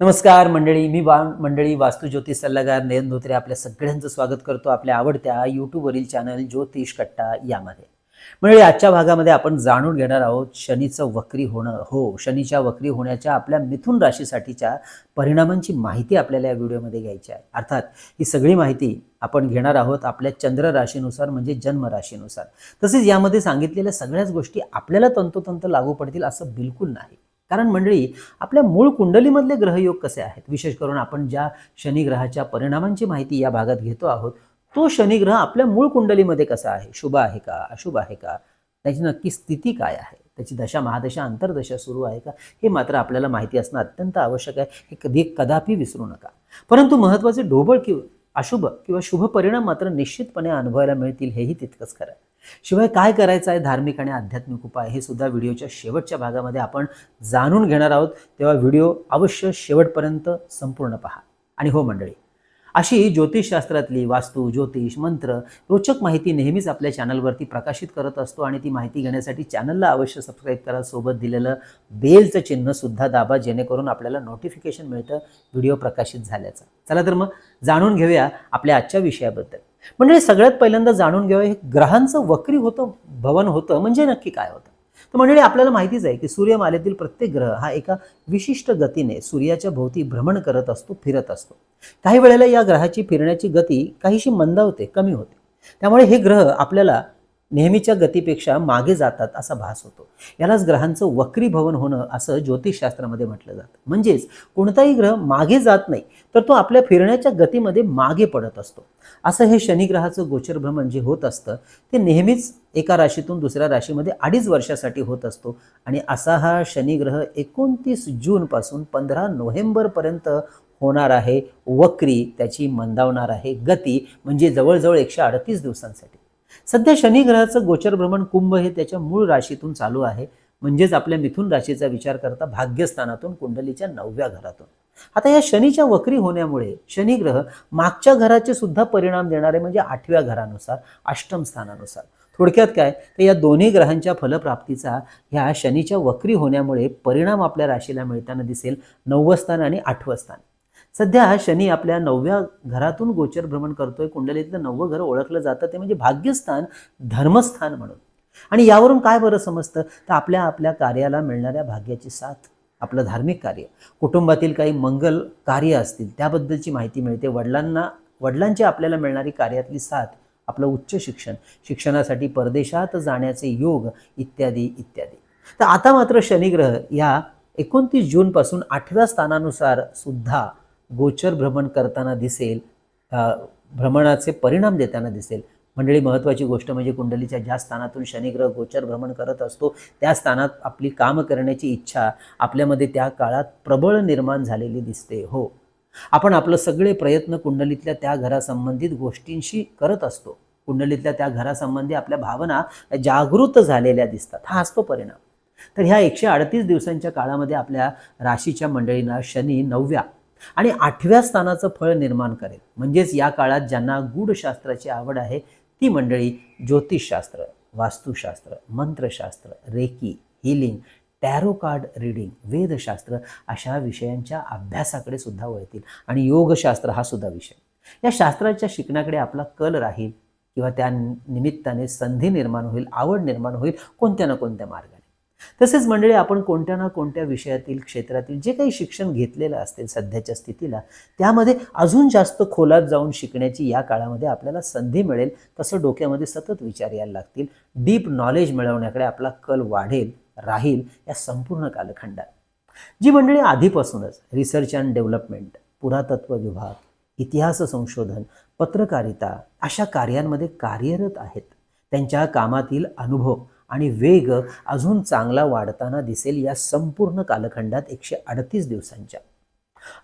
नमस्कार मंडळी मी वा मंडळी वास्तू ज्योतिष सल्लागार नयन धोत्रे आपल्या सगळ्यांचं स्वागत करतो आपल्या आवडत्या यूट्यूबवरील चॅनल ज्योतिष कट्टा यामध्ये. मंडळी आजच्या भागामध्ये आपण जाणून घेणार आहोत शनीचं वक्री होणं. हो शनीच्या वक्री होण्याच्या आपल्या मिथुन राशीसाठीच्या परिणामांची माहिती आपल्याला या व्हिडिओमध्ये घ्यायची आहे. अर्थात ही सगळी माहिती आपण घेणार आहोत आपल्या चंद्र राशीनुसार म्हणजे जन्म राशीनुसार. तसेच यामध्ये सांगितलेल्या सगळ्याच गोष्टी आपल्याला तंतोतंत लागू पडतील असं बिलकुल नाही. कारण मंडळी आपल्या मूळ कुंडलीमधले ग्रहयोग कसे आहेत? विशेष करून आपण ज्या शनिग्रहाच्या परिणामांची माहिती या भागात घेतो आहोत तो शनिग्रह आपल्या मूळ कुंडलीमध्ये कसा आहे? शुभ आहे का? अशुभ आहे का? त्याची नक्की स्थिती काय आहे? त्याची दशा महादशा अंतर्दशा सुरू आहे का? हे मात्र आपल्याला माहिती असणं अत्यंत आवश्यक आहे. हे कधी कदापि विसरू नका. परंतु महत्त्वाचे ढोबळ किंवा अशुभ किंवा शुभ परिणाम मात्र निश्चितपणे अनुभवायला मिळतील हेही तितकंच खरं. आहे शिवाय काय करायचं आहे? धार्मिक आणि आध्यात्मिक उपाय हे सुद्धा व्हिडिओच्या शेवटच्या भागामध्ये आपण जाणून घेणार आहोत. तेव्हा व्हिडिओ अवश्य शेवटपर्यंत संपूर्ण पहा. आणि हो मंडळी अशी ज्योतिषशास्त्रातली वास्तू ज्योतिष मंत्र रोचक माहिती नेहमीच आपल्या चॅनलवरती प्रकाशित करत असतो आणि ती माहिती घेण्यासाठी चॅनलला अवश्य सबस्क्राईब करा. सोबत दिलेलं बेलचं चिन्हसुद्धा दाबा जेणेकरून आपल्याला नोटिफिकेशन मिळतं व्हिडिओ प्रकाशित झाल्याचा. चला तर मग जाणून घेऊया आपल्या आजच्या विषयाबद्दल. म्हणजे सगळ्यात पहिल्यांदा जाणून घेऊया हे ग्रहांचं वक्री होतं भवन होतं म्हणजे नक्की काय होतं? तर मंडळी आपल्याला माहितीच आहे की सूर्यमालेतील प्रत्येक ग्रह हा एका विशिष्ट गतीने सूर्याच्या भोवती भ्रमण करत असतो फिरत असतो. काही वेळेला या ग्रहाची फिरण्याची गती काहीशी मंदावते कमी होते. त्यामुळे हे ग्रह आपल्याला नेहमीच्या गतीपेक्षा मागे जातात असा भास होतो. यालाच ग्रहांचं वक्रीभवन होणं असं ज्योतिषशास्त्रामध्ये म्हटलं जातं. म्हणजेच कोणताही ग्रह मागे जात नाही तर तो आपल्या फिरण्याच्या गतीमध्ये मागे पडत असतो. असं हे शनिग्रहाचं गोचरभ्रमण जे होत असतं ते नेहमीच एका राशीतून दुसऱ्या राशीमध्ये अडीच वर्षासाठी होत असतो. आणि असा हा शनिग्रह एकोणतीस जूनपासून पंधरा नोव्हेंबरपर्यंत होणार आहे. वक्री त्याची मंदावणार आहे. गती म्हणजे जवळजवळ एकशे अडतीस दिवसांसाठी. सध्या शनिग्रहाचं गोचर भ्रमण कुंभ हे त्याच्या मूळ राशीतून चालू आहे. म्हणजेच आपल्या मिथुन राशीचा विचार करता भाग्यस्थानातून कुंडलीच्या नवव्या घरातून. आता या शनीच्या वक्री होण्यामुळे शनिग्रह मागच्या घराचे सुद्धा परिणाम देणारे म्हणजे आठव्या घरानुसार अष्टम स्थानानुसार. थोडक्यात काय? तर या दोन्ही ग्रहांच्या फलप्राप्तीचा ह्या शनीच्या वक्री होण्यामुळे परिणाम आपल्या राशीला मिळताना दिसेल. नववं स्थान आणि आठवं स्थान. सध्या शनी आपल्या नवव्या घरातून गोचर भ्रमण करतोय. कुंडलीतलं नववं घर ओळखलं जातं. ते म्हणजे भाग्यस्थान धर्मस्थान म्हणून. आणि यावरून काय बरं समजतं? तर आपल्या आपल्या कार्याला मिळणाऱ्या भाग्याची साथ आपलं धार्मिक कार्य. कुटुंबातील काही मंगल कार्य असतील त्याबद्दलची माहिती मिळते. वडिलांना वडिलांची आपल्याला मिळणारी कार्यातली साथ आपलं उच्च शिक्षण शिक्षणासाठी परदेशात जाण्याचे योग इत्यादी इत्यादी. तर आता मात्र शनिग्रह या एकोणतीस जूनपासून आठव्या स्थानानुसार सुद्धा गोचर भ्रमण करताना दिसेल भ्रमणाचे परिणाम देताना दिसेल. मंडळी महत्त्वाची गोष्ट म्हणजे कुंडलीच्या ज्या स्थानातून शनिग्रह गोचर भ्रमण करत असतो त्या स्थानात आपली काम करण्याची इच्छा आपल्यामध्ये त्या काळात प्रबळ निर्माण झालेली दिसते. हो. आपण आपलं सगळे प्रयत्न कुंडलीतल्या त्या घरासंबंधित गोष्टींशी करत असतो. कुंडलीतल्या त्या घरासंबंधी आपल्या भावना जागृत झालेल्या दिसतात. हा असतो परिणाम. तर ह्या एकशे अडतीस दिवसांच्या काळामध्ये आपल्या राशीच्या मंडळींना शनी नवव्या आणि आठव्या स्थानाचं फळ निर्माण करेल. म्हणजेच या काळात ज्यांना गूढशास्त्राची आवड आहे ती मंडळी ज्योतिषशास्त्र वास्तुशास्त्र मंत्रशास्त्र reiki healing tarot card reading वेदशास्त्र अशा विषयांच्या अभ्यासाकडे सुद्धा वळतील. आणि योगशास्त्र हा सुद्धा विषय. या शास्त्राच्या शिकण्याकडे आपला कल राहील किंवा त्या निमित्ताने संधी निर्माण होईल आवड निर्माण होईल कोणत्या ना कोणत्या मार्गाने. तसेच मंडळी आपण कोणत्या ना कोणत्या विषयातील क्षेत्रातील जे काही शिक्षण घेतलेलं असेल सध्याच्या स्थितीला त्यामध्ये अजून जास्त खोलात जाऊन शिकण्याची या काळामध्ये आपल्याला संधी मिळेल तसं डोक्यामध्ये सतत विचार यायला लागतील. डीप नॉलेज मिळवण्याकडे आपला कल वाढेल राहील या संपूर्ण कालखंडात. जी मंडळी आधीपासूनच रिसर्च अँड डेव्हलपमेंट पुरातत्व विभाग इतिहास संशोधन पत्रकारिता अशा कार्यांमध्ये कार्यरत आहेत. त्यांच्या कामातील अनुभव आणि वेग अजून चांगला वाढताना दिसेल या संपूर्ण कालखंडात एकशे अडतीस दिवसांच्या.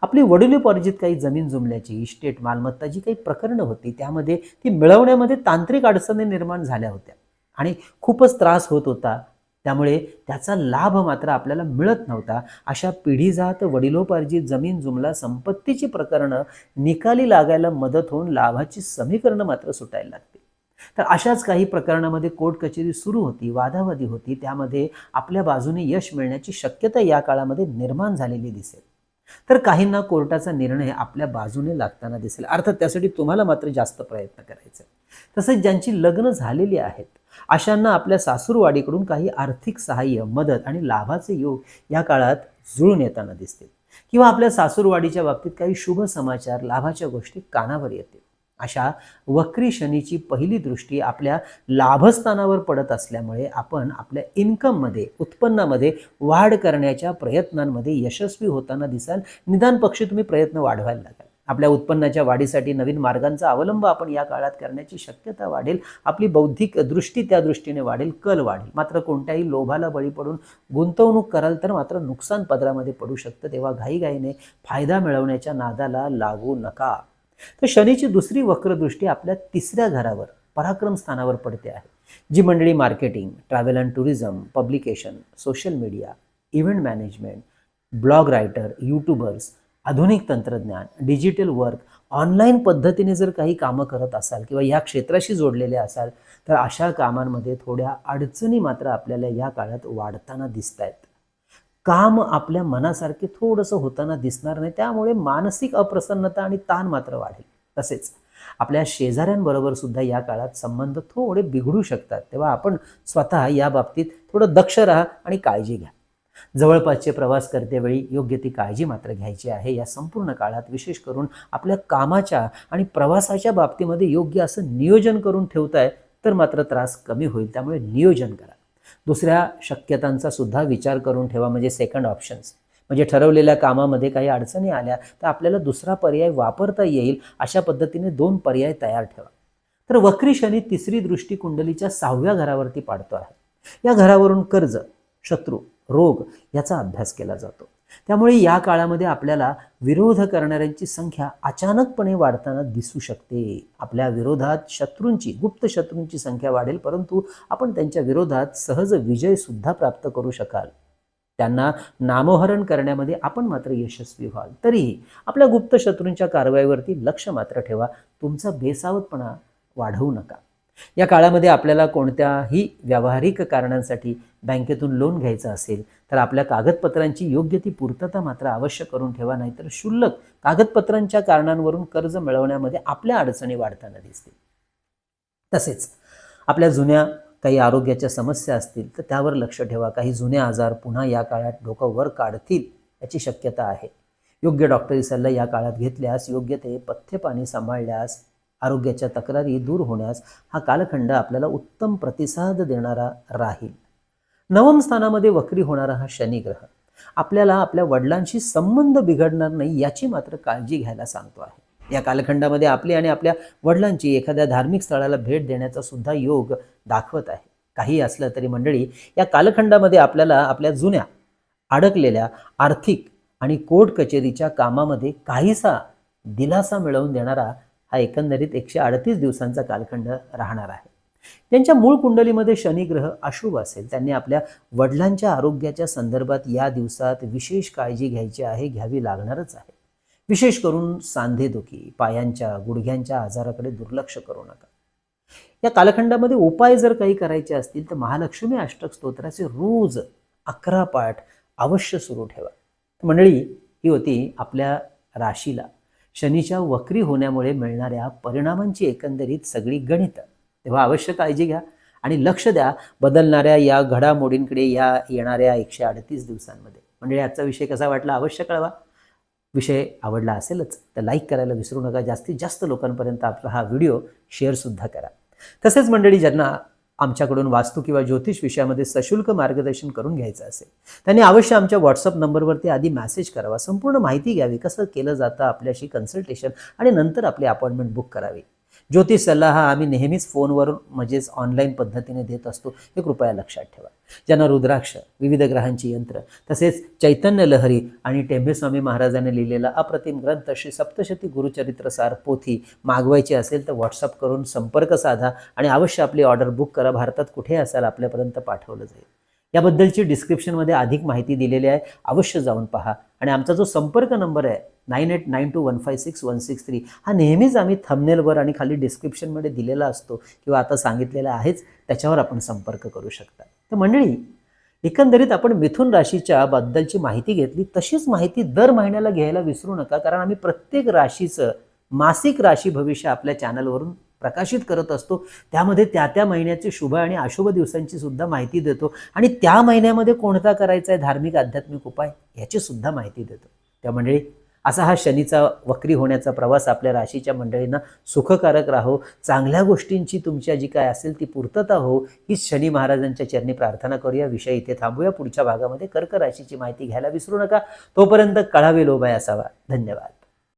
आपली वडिलोपार्जित काही जमीन जुमल्याची इस्टेट मालमत्ता जी काही प्रकरणं होती त्यामध्ये ती मिळवण्यामध्ये तांत्रिक अडचणी निर्माण झाल्या होत्या. आणि खूपच त्रास होत होता. त्यामुळे त्याचा लाभ मात्र आपल्याला मिळत नव्हता. अशा पिढीजात वडिलोपार्जित जमीन जुमला संपत्तीची प्रकरणं निकाली लागायला मदत होऊन लाभाची समीकरणं मात्र सुटायला लागते तर अशाच काही प्रकरणामध्ये कोर्ट कचेरी सुरू होती वादावादी होती. त्यामध्ये आपल्या बाजूने यश मिळण्याची शक्यता या काळामध्ये निर्माण झालेली दिसेल. तर काहींना कोर्टाचा निर्णय आपल्या बाजूने लागताना दिसेल. अर्थात त्यासाठी तुम्हाला मात्र जास्त प्रयत्न करायचे. तसेच ज्यांची लग्न झालेली आहेत अशांना आपल्या सासूरवाडीकडून काही आर्थिक सहाय्य मदत आणि लाभाचे योग या काळात जुळून येताना दिसतील. किंवा आपल्या सासूरवाडीच्या बाबतीत काही शुभ समाचार लाभाच्या गोष्टी कानावर येतील. अशा वक्री शनीची पहिली दृष्टी आपल्या लाभस्थानावर पडत असल्यामुळे आपण आपल्या इन्कममध्ये उत्पन्नामध्ये वाढ करण्याच्या प्रयत्नांमध्ये यशस्वी होताना दिसाल. निदान पक्षी तुम्ही प्रयत्न वाढवायला लागाल. आपल्या उत्पन्नाच्या वाढीसाठी नवीन मार्गांचा अवलंब आपण या काळात करण्याची शक्यता वाढेल. आपली बौद्धिक दृष्टी त्या दृष्टीने वाढेल कल वाढेल. मात्र कोणत्याही लोभाला बळी पडून गुंतवणूक कराल तर मात्र नुकसान पदरामध्ये पडू शकतं. तेव्हा घाईघाईने फायदा मिळवण्याच्या नादाला लागू नका. तर शनीची दुसरी वक्रदृष्टी आपल्या तिसऱ्या घरावर पराक्रम स्थानावर पडते आहे. जी मंडळी marketing travel and tourism publication social media event management blog writer YouTubers आधुनिक तंत्रज्ञान डिजिटल वर्क ऑनलाईन पद्धतीने जर काही कामं करत असाल किंवा या क्षेत्राशी जोडलेले असाल तर अशा कामांमध्ये थोड्या अडचणी मात्र आपल्याला या काळात वाढताना दिसत आहेत काम आपल्या मनासारखे थोडंसं होताना दिसणार नाही त्यामुळे मानसिक अप्रसन्नता आणि ताण मात्र वाढेल. तसेच आपल्या शेजाऱ्यांबरोबर सुद्धा या काळात संबंध थोडे बिघडू शकतात. तेव्हा आपण स्वतः या बाबतीत थोडं दक्ष राहा आणि काळजी घ्या. जवळपासचे प्रवास करतेवेळी योग्य ती काळजी मात्र घ्यायची आहे. या संपूर्ण काळात विशेष करून आपल्या कामाच्या आणि प्रवासाच्या बाबतीमध्ये योग्य असं नियोजन करून ठेवताय तर मात्र त्रास कमी होईल. त्यामुळे नियोजन करा. दुसऱ्या शक्यतांचा सुद्धा विचार करून ठेवा म्हणजे सेकंड ऑप्शन्स म्हणजे ठरवलेल्या कामामध्ये काही अडचणी आल्या तर आपल्याला दुसरा पर्याय वापरता येईल अशा पद्धतीने दोन पर्याय तयार ठेवा. तर वक्री शनी तिसरी दृष्टी कुंडलीच्या सहाव्या घरावरती पाडतो आहे. या घरावरून कर्ज शत्रू रोग याचा अभ्यास केला जातो. त्यामुळे या काळामध्ये आपल्याला विरोध करणाऱ्यांची संख्या अचानकपणे वाढताना दिसू शकते. आपल्या विरोधात शत्रूंची गुप्त शत्रूंची संख्या वाढेल परंतु आपण त्यांच्या विरोधात सहज विजय सुद्धा प्राप्त करू शकाल. त्यांना नामोहरण करण्यामध्ये आपण मात्र यशस्वी व्हाल. तरीही आपल्या गुप्त शत्रूंच्या कारवाईवरती लक्ष मात्र ठेवा. तुमचा बेसावतपणा वाढवू नका. या काळामध्ये आपल्याला कोणत्याही व्यावहारिक कारणांसाठी बँकेतून लोन घ्यायचं असेल तर आपल्या कागदपत्रांची योग्य ती पूर्तता मात्र अवश्य करून ठेवा नाहीतर क्षुल्लक कागदपत्रांच्या कारणांवरून कर्ज मिळवण्यामध्ये आपल्या अडचणी वाढताना दिसतील. तसेच आपल्या जुन्या काही आरोग्याच्या समस्या असतील तर त्यावर लक्ष ठेवा. काही जुने आजार पुन्हा या काळात डोकं वर काढतील याची शक्यता आहे. योग्य डॉक्टरी सल्ला या काळात घेतल्यास योग्य ते पथ्य पाणी सांभाळल्यास आरोग्याच्या तक्रारी दूर होण्यास हा कालखंड आपल्याला उत्तम प्रतिसाद देणारा राहील. नवम स्थानामध्ये वक्री होणारा हा शनिग्रह आपल्याला आपल्या वडिलांशी संबंध बिघडणार नाही याची मात्र काळजी घ्यायला सांगतो आहे. या कालखंडामध्ये आपली आणि आपल्या वडिलांची एखाद्या धार्मिक स्थळाला भेट देण्याचा सुद्धा योग दाखवत आहे. काही असलं तरी मंडळी या कालखंडामध्ये आपल्याला आपल्या जुन्या अडकलेल्या आर्थिक आणि कोर्ट कचेरीच्या कामामध्ये काहीसा दिलासा मिळवून देणारा हा एकंदरीत एकशे अडतीस दिवसांचा कालखंड राहणार आहे. त्यांच्या मूळ कुंडलीमध्ये शनिग्रह अशुभ असेल. त्यांनी आपल्या वडिलांच्या आरोग्याच्या संदर्भात या दिवसात विशेष काळजी घ्यायची आहे घ्यावी लागणारच आहे. विशेष करून सांधेदुखी पायांच्या गुडघ्यांच्या आजाराकडे दुर्लक्ष करू नका. या कालखंडामध्ये उपाय जर काही करायचे असतील तर महालक्ष्मी अष्टक स्तोत्राचे रोज अकरा पाठ अवश्य सुरू ठेवा. मंडळी ही होती आपल्या राशीला. शनीच्या वक्री होण्यामुळे मिळणाऱ्या परिणामांची एकंदरीत सगळी गणित. तेव्हा अवश्य काळजी घ्या आणि लक्ष द्या बदलणाऱ्या या घडामोडींकडे या येणाऱ्या एकशे अडतीस दिवसांमध्ये. म्हणजे आजचा विषय कसा वाटला अवश्य कळवा. विषय आवडला असेलच तर लाईक करायला विसरू नका. जास्तीत जास्त लोकांपर्यंत आपला हा व्हिडिओ शेअरसुद्धा करा. तसेच मंडळी ज्यांना आमच्याकडून वास्तू किंवा ज्योतिष विषयामध्ये सशुल्क मार्गदर्शन करून घ्यायचं असेल त्यांनी अवश्य आमच्या व्हॉट्सअप नंबरवरती आधी मेसेज करावा. संपूर्ण माहिती घ्यावी कसं केलं जातं आपल्याशी कन्सल्टेशन आणि नंतर आपली अपॉइंटमेंट बुक करावी. ज्योतिष सल्ला हा आम्ही नेहमीच फोनवरून म्हणजेच ऑनलाईन पद्धतीने देत असतो. हे कृपया लक्षात ठेवा. ज्यांना रुद्राक्ष विविध ग्रहांची यंत्र तसेच चैतन्य लहरी आणि टेंभेस्वामी महाराजांनी लिहिलेला अप्रतिम ग्रंथ श्री सप्तशती गुरुचरित्र सार पोथी मागवायची असेल तर व्हॉट्सअप करून संपर्क साधा आणि अवश्य आपली ऑर्डर बुक करा. भारतात कुठे असाल आपल्यापर्यंत पाठवलं जाईल. याबद्दलची डिस्क्रिप्शनमध्ये अधिक माहिती दिलेली आहे. अवश्य जाऊन पहा. आणि आमचा जो संपर्क नंबर आहे nine eight nine two one five six one six three हा नेहमीच आम्ही थंबनेलवर आणि खाली डिस्क्रिप्शनमध्ये दिलेला असतो किंवा आता सांगितलेला आहेच त्याच्यावर आपण संपर्क करू शकता. तर मंडळी एकंदरीत आपण मिथुन राशीच्या बद्दलची माहिती घेतली तशीच माहिती दर महिन्याला घ्यायला विसरू नका कारण आम्ही प्रत्येक राशीचं मासिक राशी भविष्य आपल्या चॅनलवरून प्रकाशित करत असतो. त्यामध्ये त्या त्या महिन्याचे शुभ आणि अशुभ दिवसांची सुद्धा माहिती देतो आणि त्या महिन्यामध्ये कोणता करायचा आहे धार्मिक आध्यात्मिक उपाय याची सुद्धा माहिती देतो. त्या मंडळी असा हा शनीचा वक्री होण्याचा प्रवास आपल्या राशीच्या मंडळींना सुखकारक राहो. चांगल्या गोष्टींची तुमच्या जी काय असेल ती पूर्तता हो. ही शनी महाराजांच्या चरणी प्रार्थना करूया. विषय इथे थांबूया. पुढच्या भागामध्ये कर्क राशीची माहिती घ्यायला विसरू नका. तोपर्यंत कळावे लोभाय असावा. धन्यवाद.